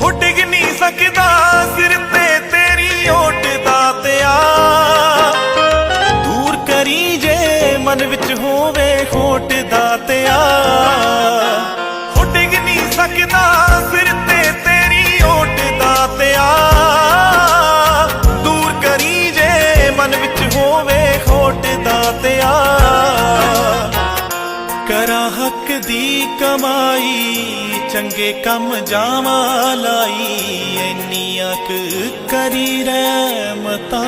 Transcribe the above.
ਹੋ ਡਿੱਗ ਨਹੀਂ ਸਕਦਾ ਸਿਰ ਤੇ ਤੇਰੀ ਓਟ ਦਾਤਿਆ ਦੂਰ ਕਰੀ ਜੇ ਮਨ ਵਿੱਚ ਹੋਵੇ ਖੋਟ ਦਾਤਿਆ ਹੋ ਡਿੱਗ ਨਹੀਂ ਸਕਦਾ ਕਰਾਂ ਹੱਕ ਦੀ ਕਮਾਈ ਚੰਗੇ ਕੰਮ ਜਾਵਾਂ ਲਾਈ ਇੰਨੀਆਂ ਕੁ ਕਰੀ ਰਹਿਮਤਾਂ।